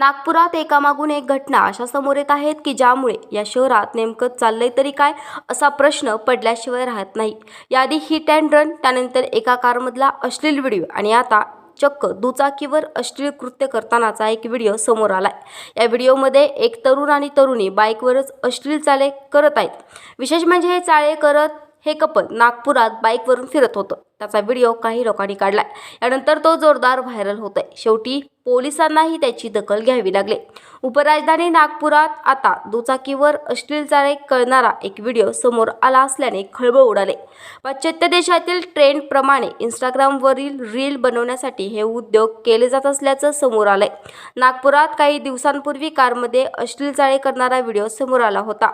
नागपुरात एकामागून एक घटना अशा समोर येत आहेत की ज्यामुळे या शहरात नेमकं चाललंय तरी काय असा प्रश्न पडल्याशिवाय राहत नाही. याआधी हिट अँड रन त्यानंतर एका कारमधला अश्लील व्हिडिओ आणि आता चक्क दुचाकीवर अश्लील कृत्य करतानाचा एक व्हिडिओ समोर आलाय. या व्हिडिओमध्ये एक तरुण आणि तरुणी बाईकवरच अश्लील चाले करत आहेत. विशेष म्हणजे हे चाळे करत हे कपल नागपुरात बाईकवरून फिरत होतं. त्याचा व्हिडिओ काही लोकांनी काढला यानंतर तो जोरदार व्हायरल होत आहे शेवटी पोलिसांनाही त्याची दखल घ्यावी लागली. उपराजधानी नागपुरात आता दुचाकीवर अश्लील चाळे करणारा एक व्हिडिओ समोर आला असल्याने खळबळ उडाले. पाश्चात्य देशातील ट्रेंडप्रमाणे इंस्टाग्रामवरील रील बनवण्यासाठी हे उद्योग केले जात असल्याचं समोर आलंय. नागपुरात काही दिवसांपूर्वी कारमध्ये अश्लील चाळे करणारा व्हिडिओ समोर आला होता.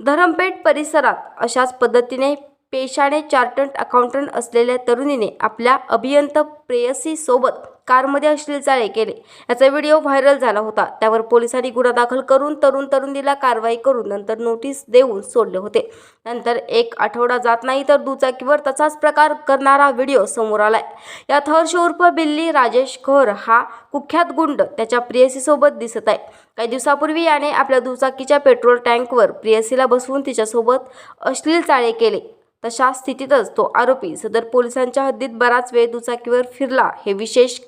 धरमपेठ परिसरात अशाच पद्धतीने पेशाने चार्टर्ड अकाउंटंट असलेल्या तरुणीने आपल्या अभियंत प्रेयसीसोबत कारमध्ये अश्लील चाळे केले. याचा व्हिडिओ व्हायरल झाला होता. त्यावर पोलिसांनी गुन्हा दाखल करून तरुण तरुणीला कारवाई करून नंतर नोटीस देऊन सोडले होते. नंतर एक आठवडा जात नाही तर दुचाकीवर तसाच प्रकार करणारा व्हिडिओ समोर आलाय. यात हर्ष उर्फ बिल्ली राजेश खर हा कुख्यात गुंड त्याच्या प्रियसीसोबत दिसत आहे. काही दिवसापूर्वी याने आपल्या दुचाकीच्या पेट्रोल टँकवर प्रियसीला बसवून तिच्यासोबत अश्लील चाळे केले. तशा स्थितीतच तो आरोपी सदर पोलिसांच्या हद्दीत बराच वेळ दुचाकीवर फिरला हे विशेष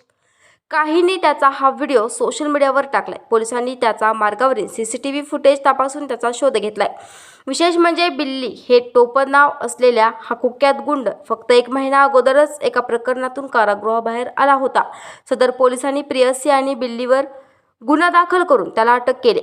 काहींनी त्याचा हा व्हिडिओ सोशल मीडियावर टाकलाय. पोलिसांनी त्याचा मार्गावरील C C T V footage तपासून त्याचा शोध घेतलाय. विशेष म्हणजे बिल्ली हे टोपण नाव असलेल्या हा कुख्यात गुंड फक्त एक महिना अगोदरच एका प्रकरणातून कारागृहाबाहेर आला होता. सदर पोलिसांनी प्रियसी आणि बिल्लीवर गुन्हा दाखल करून त्याला अटक केली.